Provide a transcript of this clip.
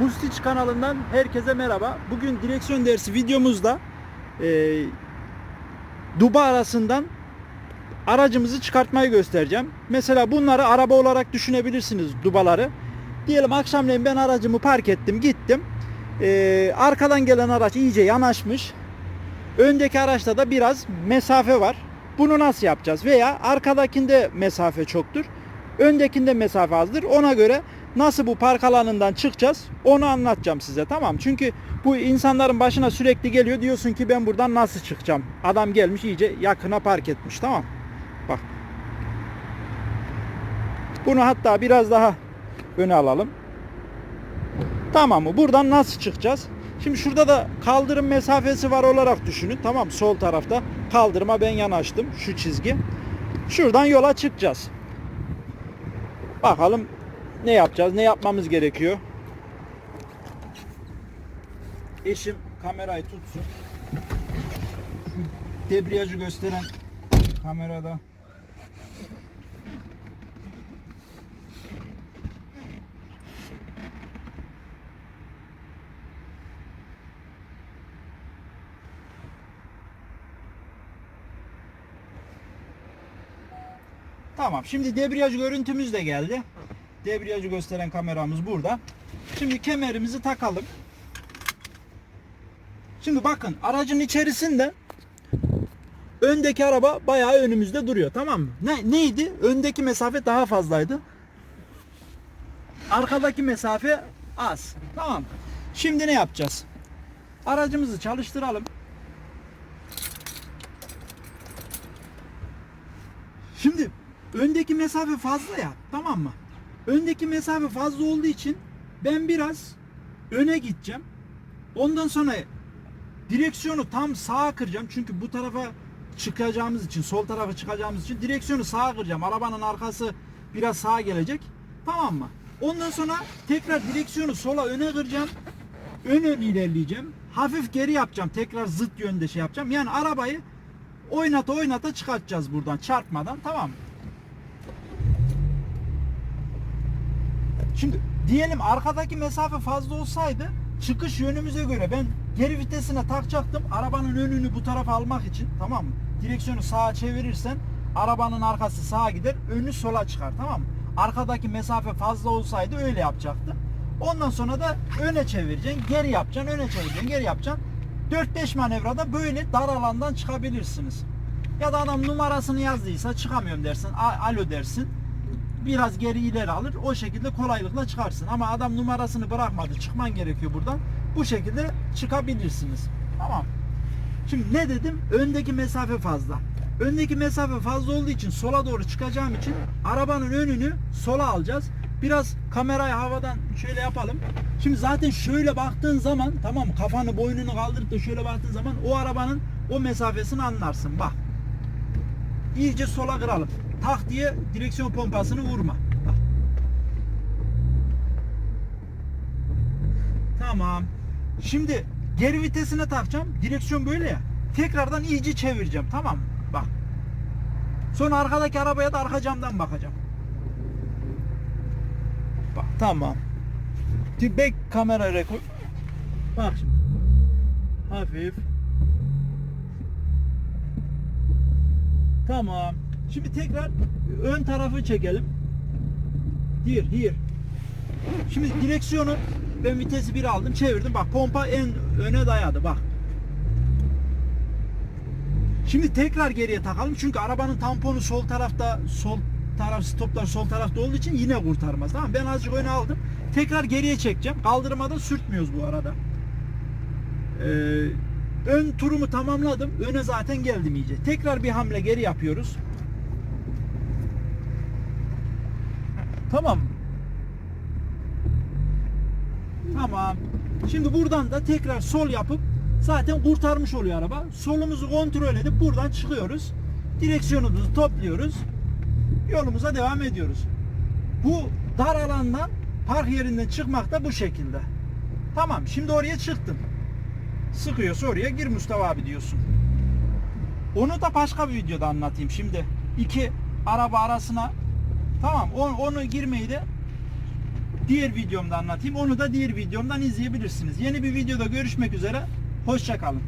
Mustiç kanalından herkese merhaba. Bugün direksiyon dersi videomuzda e, duba arasından aracımızı çıkartmayı göstereceğim. Mesela bunları araba olarak düşünebilirsiniz dubaları. Diyelim akşamleyin ben aracımı park ettim gittim. E, arkadan gelen araç iyice yanaşmış. Öndeki araçta da biraz mesafe var. Bunu nasıl yapacağız? Veya arkadakinde mesafe çoktur. Öndekinde mesafe azdır. Ona göre nasıl bu park alanından çıkacağız onu anlatacağım size tamam Çünkü bu insanların başına sürekli geliyor diyorsun ki ben buradan nasıl çıkacağım? Adam gelmiş iyice yakına park etmiş tamam Bak. Bunu hatta biraz daha öne alalım. Tamam mı? Buradan nasıl çıkacağız? Şimdi şurada da kaldırım mesafesi var olarak düşünün. Tamam sol tarafta kaldırıma ben yanaştım. Şu çizgi. Şuradan yola çıkacağız. Bakalım ne yapacağız? Ne yapmamız gerekiyor? Eşim kamerayı tutsun. Şu debriyajı gösteren kamerada. Tamam. Şimdi debriyaj görüntümüz de geldi. Debriyajı gösteren kameramız burada. Şimdi kemerimizi takalım. Şimdi bakın aracın içerisinde öndeki araba bayağı önümüzde duruyor tamam mı? Ne, neydi? Öndeki mesafe daha fazlaydı. Arkadaki mesafe az. Tamam. Şimdi ne yapacağız? Aracımızı çalıştıralım. Şimdi öndeki mesafe fazla ya tamam mı? Öndeki mesafe fazla olduğu için ben biraz öne gideceğim. Ondan sonra direksiyonu tam sağa kıracağım. Çünkü bu tarafa çıkacağımız için, sol tarafa çıkacağımız için direksiyonu sağa kıracağım. Arabanın arkası biraz sağa gelecek. Tamam mı? Ondan sonra tekrar direksiyonu sola öne kıracağım. Ön ön ilerleyeceğim. Hafif geri yapacağım. Tekrar zıt yönde şey yapacağım. Yani arabayı oynata oynata çıkartacağız buradan çarpmadan. Tamam mı? Şimdi diyelim arkadaki mesafe fazla olsaydı çıkış yönümüze göre ben geri vitesine takacaktım. Arabanın önünü bu tarafa almak için tamam mı? Direksiyonu sağa çevirirsen arabanın arkası sağa gider, önü sola çıkar tamam mı? Arkadaki mesafe fazla olsaydı öyle yapacaktım. Ondan sonra da öne çevireceksin, geri yapacaksın, öne çevireceksin, geri yapacaksın. 4-5 manevrada böyle dar alandan çıkabilirsiniz. Ya da adam numarasını yazdıysa çıkamıyorum dersin, alo dersin biraz geri ileri alır. O şekilde kolaylıkla çıkarsın. Ama adam numarasını bırakmadı. Çıkman gerekiyor buradan. Bu şekilde çıkabilirsiniz. Tamam. Şimdi ne dedim? Öndeki mesafe fazla. Öndeki mesafe fazla olduğu için sola doğru çıkacağım için arabanın önünü sola alacağız. Biraz kamerayı havadan şöyle yapalım. Şimdi zaten şöyle baktığın zaman tamam kafanı boynunu kaldırıp da şöyle baktığın zaman o arabanın o mesafesini anlarsın. Bak. İyice sola kıralım. Tak diye direksiyon pompasını vurma. Tamam. Şimdi geri vitesine takacağım. Direksiyon böyle ya. Tekrardan iyice çevireceğim. Tamam mı? Bak. Sonra arkadaki arabaya da arka camdan bakacağım. Bak tamam. Back kamera rekor. Bak şimdi. Hafif. Tamam. Şimdi tekrar ön tarafı çekelim. Here, here. Şimdi direksiyonu ben vitesi bir aldım, çevirdim. Bak pompa en öne dayadı bak. Şimdi tekrar geriye takalım çünkü arabanın tamponu sol tarafta, sol taraf stoplar sol tarafta olduğu için yine kurtarmaz. Tamam? Ben azıcık öne aldım. Tekrar geriye çekeceğim. Kaldırmada sürtmüyoruz bu arada. Ee, ön turumu tamamladım. Öne zaten geldim iyice. Tekrar bir hamle geri yapıyoruz. Tamam. Tamam. Şimdi buradan da tekrar sol yapıp zaten kurtarmış oluyor araba. Solumuzu kontrol edip buradan çıkıyoruz. Direksiyonumuzu topluyoruz. Yolumuza devam ediyoruz. Bu dar alandan park yerinden çıkmak da bu şekilde. Tamam şimdi oraya çıktım. Sıkıyorsa oraya gir Mustafa abi diyorsun. Onu da başka bir videoda anlatayım. Şimdi iki araba arasına tamam onu, onu girmeyi de diğer videomda anlatayım. Onu da diğer videomdan izleyebilirsiniz. Yeni bir videoda görüşmek üzere. Hoşça kalın.